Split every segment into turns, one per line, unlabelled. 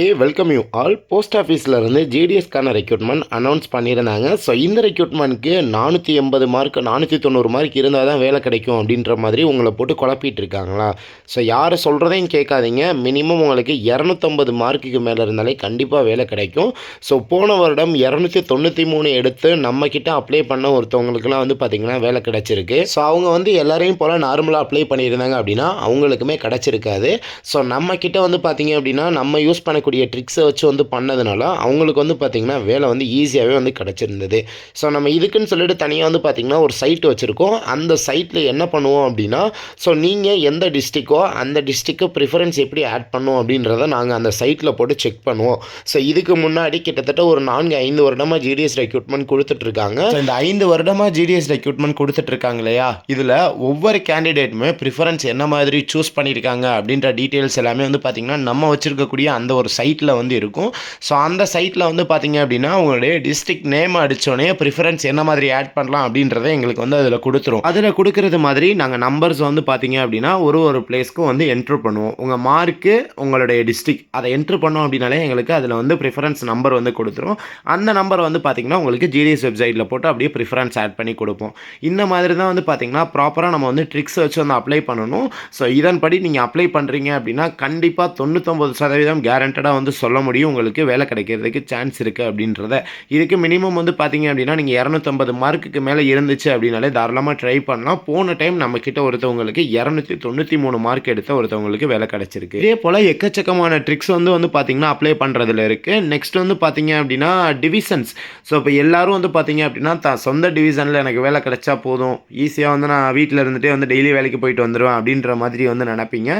Hey welcome you all post ஆஃபீஸ்லேருந்து ஜிடிஎஸ்க்கான recruitment announce பண்ணியிருந்தாங்க. ஸோ இந்த ரெக்ரூட்மெண்ட்க்கு நானூற்றி எண்பது மார்க் நானூற்றி தொண்ணூறு மார்க் இருந்தால் தான் வேலை கிடைக்கும் அப்படின்ற மாதிரி உங்களை போட்டு குழப்பிட்டு இருக்காங்களா? ஸோ யார் சொல்கிறதையும் கேட்காதீங்க. மினிமம் உங்களுக்கு இரநூத்தம்பது மார்க்குக்கு மேலே இருந்தாலே கண்டிப்பாக வேலை கிடைக்கும். ஸோ போன வருடம் இரநூத்தி தொண்ணூற்றி மூணு எடுத்து நம்மக்கிட்ட அப்ளை பண்ண ஒருத்தவங்களுக்குலாம் வந்து பார்த்திங்கன்னா வேலை கிடச்சிருக்கு. ஸோ அவங்க வந்து எல்லாரையும் போல் நார்மலாக அப்ளை பண்ணியிருந்தாங்க அப்படின்னா அவங்களுக்குமே கிடச்சிருக்காது. ஸோ நம்மக்கிட்ட வந்து பார்த்திங்க அப்படின்னா நம்ம யூஸ் பண்ண செய்யக்கூடிய ட்ரிக்ஸை வச்சு வந்து பண்ணதுனால அவங்களுக்கு வந்து பார்த்திங்கன்னா வேலை வந்து ஈஸியாகவே வந்து கிடச்சிருந்தது. ஸோ நம்ம இதுக்குன்னு சொல்லிட்டு தனியாக வந்து பார்த்திங்கன்னா ஒரு சைட் வச்சுருக்கோம். அந்த சைட்டில் என்ன பண்ணுவோம் அப்படின்னா ஸோ நீங்கள் எந்த டிஸ்ட்ரிக்கோ அந்த டிஸ்ட்ரிக்கு ப்ரிஃபரன்ஸ் எப்படி ஆட் பண்ணுவோம் அப்படின்றத நாங்கள் அந்த சைட்டில் போட்டு செக் பண்ணுவோம். ஸோ இதுக்கு முன்னாடி கிட்டத்தட்ட ஒரு நான்கு ஐந்து வருடமாக ஜிடிஎஸ் ரெக்ரூட்மெண்ட் கொடுத்துட்ருக்காங்க. இந்த ஐந்து வருடமாக ஜிடிஎஸ் ரெக்ரூட்மெண்ட் கொடுத்துட்ருக்காங்க இல்லையா? இதில் ஒவ்வொரு கேண்டிடேட்டுமே ப்ரிஃபரன்ஸ் என்ன மாதிரி சூஸ் பண்ணியிருக்காங்க அப்படின்ற டீட்டெயில்ஸ் எல்லாமே வந்து பார்த்திங்கன்னா நம்ம வச்சுருக்கக்கூடிய அந்த ஒரு சைட்டில் வந்து இருக்கும். ஸோ அந்த சைட்டில் வந்து பார்த்திங்க அப்படின்னா உங்களுடைய டிஸ்ட்ரிக்ட் நேம் அடித்தோடனே ப்ரிஃபரன்ஸ் என்ன மாதிரி ஆட் பண்ணலாம் அப்படின்றத எங்களுக்கு வந்து அதில் கொடுத்துரும். அதில் கொடுக்கறது மாதிரி நாங்கள் நம்பர்ஸ் வந்து பார்த்திங்க அப்படின்னா ஒரு ஒரு பிளேஸ்க்கும் வந்து என்ட்ரு பண்ணுவோம். உங்கள் மார்க்கு உங்களுடைய டிஸ்ட்ரிக் அதை என்ட்ரு பண்ணோம் அப்படின்னாலே எங்களுக்கு அதில் வந்து ப்ரிஃபரன்ஸ் நம்பர் வந்து கொடுத்துரும். அந்த நம்பர் வந்து பார்த்திங்கன்னா உங்களுக்கு ஜிடிஎஸ் வெப்சைட்டில் போட்டு அப்படியே ப்ரிஃபரன்ஸ் ஆட் பண்ணி கொடுப்போம். இந்த மாதிரி தான் வந்து பார்த்திங்கன்னா ப்ராப்பராக நம்ம வந்து ட்ரிக்ஸ் வச்சு வந்து அப்ளை பண்ணணும். ஸோ இதன்படி நீங்கள் அப்ளை பண்ணுறீங்க அப்படின்னா கண்டிப்பாக தொண்ணூத்தொம்பது சதவீதம் கேரண்டி கேரண்டடாக வந்து சொல்ல முடியும். உங்களுக்கு வேலை கிடைக்கிறதுக்கு சான்ஸ் இருக்குது அப்படின்றத. இதுக்கு மினிமம் வந்து பார்த்தீங்க அப்படின்னா நீங்கள் இரநூத்தம்பது மார்க்குக்கு மேலே இருந்துச்சு அப்படின்னாலே தாராளமாக ட்ரை பண்ணலாம். போன டைம் நம்மக்கிட்ட ஒருத்தவங்களுக்கு இரநூத்தி தொண்ணூற்றி மூணு மார்க் எடுத்த ஒருத்தவங்களுக்கு வேலை கிடச்சிருக்கு. இதே போல் எக்கச்சக்கமான ட்ரிக்ஸ் வந்து வந்து பார்த்தீங்கன்னா அப்ளை பண்ணுறதுல இருக்குது நெக்ஸ்ட் வந்து பார்த்தீங்க அப்படின்னா டிவிஷன்ஸ் ஸோ இப்போ எல்லாரும் வந்து பார்த்தீங்க அப்படின்னா த சொந்த டிவிஷனில் எனக்கு வேலை கிடைச்சா போதும். ஈஸியாக வந்து நான் வீட்டில் இருந்துகிட்டே வந்து டெய்லி வேலைக்கு போயிட்டு வந்துடுவேன் அப்படின்ற மாதிரி வந்து நினைப்பீங்க.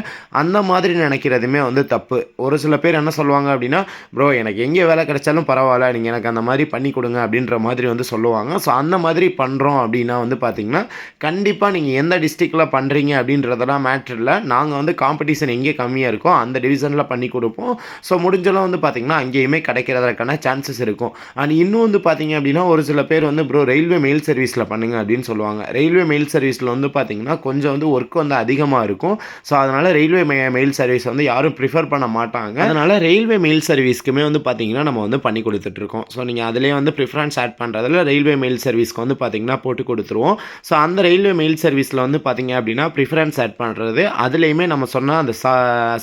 அந்த மாதிரி நினைக்கிறதுமே வந்து தப்பு. ஒரு சில பேர் என்ன என்ன சொல்லுவாங்க அப்படின்னா ப்ரோ எனக்கு எங்கே வேலை கிடைச்சாலும் பரவாயில்ல நீங்கள் எனக்கு அந்த மாதிரி பண்ணி கொடுங்க அப்படின்ற மாதிரி வந்து சொல்லுவாங்க. ஸோ அந்த மாதிரி பண்ணுறோம் அப்படின்னா வந்து பார்த்திங்கன்னா கண்டிப்பாக நீங்கள் எந்த டிஸ்ட்ரிக்டில் பண்ணுறீங்க அப்படின்றதெல்லாம் மேட்ரு இல்லை. நாங்கள் வந்து காம்படிஷன் எங்கே கம்மியாக இருக்கோ அந்த டிவிஷனில் பண்ணி கொடுப்போம். ஸோ முடிஞ்சளவு வந்து பார்த்திங்கன்னா அங்கேயுமே கிடைக்கிறதுக்கான சான்சஸ் இருக்கும். அண்ட் இன்னும் வந்து பார்த்திங்க அப்படின்னா ஒரு சில பேர் வந்து ப்ரோ ரயில்வே மெயில் சர்வீஸில் பண்ணுங்க அப்படின்னு சொல்லுவாங்க. ரயில்வே மெயில் சர்வீஸில் வந்து பார்த்திங்கன்னா கொஞ்சம் வந்து ஒர்க் வந்து அதிகமாக இருக்கும். ஸோ அதனால் ரயில்வே மெயில் சர்வீஸ் வந்து யாரும் ப்ரிஃபர் பண்ண மாட்டாங்க. அதனால் ரயில்வே மெயில் சர்வீஸ்க்குமே வந்து பார்த்தீங்கன்னா நம்ம வந்து பண்ணி கொடுத்துட்ருக்கோம். ஸோ நீங்கள் அதிலே வந்து ப்ரிஃபரன்ஸ் ஆட் பண்ணுறதுல ரயில்வே மெயில் சர்வீஸ்க்கு வந்து பார்த்தீங்கன்னா போட்டு கொடுத்துருவோம். ஸோ அந்த ரயில்வே மெயில் சர்வீஸில் வந்து பார்த்தீங்க அப்படின்னா ப்ரிஃபரன்ஸ் ஆட் பண்ணுறது அதுலேயுமே நம்ம சொன்ன அந்த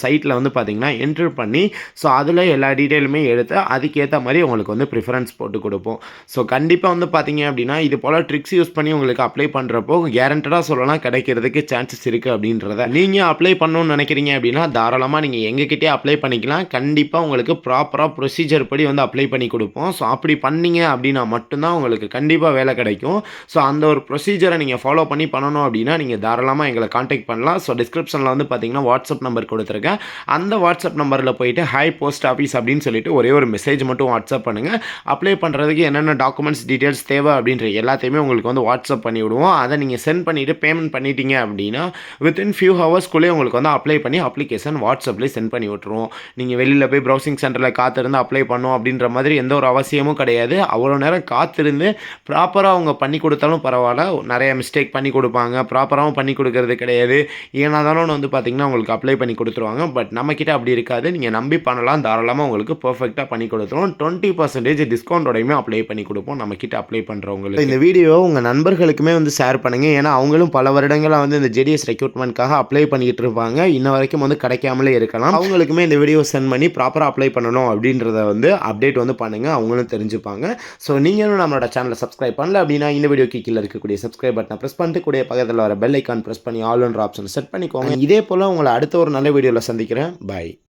சைட்டில் வந்து பார்த்தீங்கன்னா என்ட்ரு பண்ணி ஸோ அதில் எல்லா டீட்டெயிலுமே எடுத்து அதுக்கேற்ற மாதிரி உங்களுக்கு வந்து ப்ரிஃபரன்ஸ் போட்டு கொடுப்போம். ஸோ கண்டிப்பாக வந்து பார்த்தீங்க அப்படின்னா இது போல் ட்ரிக்ஸ் யூஸ் பண்ணி உங்களுக்கு அப்ளை பண்ணுறப்போ கேரண்டடாக சொல்லலாம் கிடைக்கிறதுக்கு சான்சஸ் இருக்குது அப்படின்றத. நீங்கள் அப்ளை பண்ணணும்னு நினைக்கிறீங்க அப்படின்னா தாராளமாக நீங்கள் எங்ககிட்டே அப்ளை பண்ணிக்கலாம். கண்டிப்பாக உங்களுக்கு ப்ராப்பராக ப்ரொசீஜர் படி வந்து அப்ளை பண்ணி கொடுப்போம். ஸோ அப்படி பண்ணீங்க அப்படின்னா மட்டும்தான் உங்களுக்கு கண்டிப்பாக வேலை கிடைக்கும். ஸோ அந்த ஒரு ப்ரொசீஜரை நீங்கள் ஃபாலோ பண்ணி பண்ணணும் அப்படின்னா நீங்கள் தாராளமாக எங்களை காண்டாக்ட் பண்ணலாம். ஸோ டிஸ்கிரிப்ஷனில் வந்து பார்த்தீங்கன்னா வாட்ஸ்அப் நம்பர் கொடுத்துருக்கேன். அந்த வாட்ஸ்அப் நம்பரில் போயிட்டு ஹை போஸ்ட் ஆஃபீஸ் அப்படின்னு சொல்லிட்டு ஒரே ஒரு மெசேஜ் மட்டும் வாட்ஸ்அப் பண்ணுங்கள் அப்ளை பண்ணுறதுக்கு என்னென்ன டாக்குமெண்ட்ஸ் டீட்டெயில்ஸ் தேவை அப்படின்ற எல்லாத்தையுமே உங்களுக்கு வந்து வாட்ஸ்அப் பண்ணி விடுவோம். அதை நீங்கள் சென்ட் பண்ணிவிட்டு பேமெண்ட் பண்ணிட்டீங்க அப்படின்னா வித்தின் ஃபியூ ஹவர்ஸ்க்குள்ளே உங்களுக்கு வந்து அப்ளை பண்ணி அப்ளிகேஷன் வாட்ஸ்அப்லேயே சென்ட் பண்ணி விட்ருவோம் நீங்கள் வெளியில் போய் ப்ரௌசிங் சென்டரில் காத்திருந்து அப்ளை பண்ணும் அப்படின்ற மாதிரி எந்த ஒரு அவசியமும் கிடையாது. அவ்வளோ நேரம் காத்திருந்து ப்ராப்பராக அவங்க பண்ணி கொடுத்தாலும் பரவாயில்ல. நிறைய மிஸ்டேக் பண்ணி கொடுப்பாங்க. ப்ராப்பராகவும் பண்ணி கொடுக்கறது கிடையாது. ஏன்னா தானே வந்து பார்த்திங்கன்னா உங்களுக்கு அப்ளை பண்ணி கொடுத்துருவாங்க. பட் நம்மக்கிட்ட அப்படி இருக்காது. நீங்கள் நம்பி பண்ணலாம். தாராளமாக உங்களுக்கு பர்ஃபெக்டாக பண்ணி கொடுத்துருவோம் டுவெண்ட்டி பர்சன்டேஜ் டிஸ்கவுண்டோடையுமே அப்ளை பண்ணி கொடுப்போம். நம்மக்கிட்ட அப்ளை பண்ணுறவங்களுக்கு இந்த வீடியோ உங்கள் நண்பர்களுக்குமே வந்து ஷேர் பண்ணுங்கள் ஏன்னா அவங்களும் பல வருடங்களாக வந்து இந்த ஜெடிஎஸ் ரெக்ரூட்மெண்ட்காக அப்ளை பண்ணிக்கிட்டு இருப்பாங்க. இன்ன வரைக்கும் வந்து கிடைக்காமலே இருக்கலாம். அவங்களுக்குமே இந்த வீடியோ சென்ட் பண்ணி ப்ராப்பராக அப்ளை பண்ணணும் அப்படின்றத வந்து அப்டேட் வந்து பண்ணுங்கள் அவங்களும் தெரிஞ்சுப்பாங்க. ஸோ நீங்களும் நம்மளோட சேனலை சப்ஸ்கிரைப் பண்ணல அப்படின்னா இந்த வீடியோக்கு கீழே இருக்கக்கூடிய சப்ஸ்கிரைப் பட்டனை ப்ரெஸ் பண்ணிட்டு கூடிய பக்கத்தில் வர பெல் ஐக்கான் ப்ரெஸ் பண்ணி ஆல் ஒன்ற ஆப்ஷன் செட் பண்ணிக்கோங்க. இதே போல் உங்களை அடுத்த ஒரு நல்ல வீடியோவில் சந்திக்கிறேன். பாய்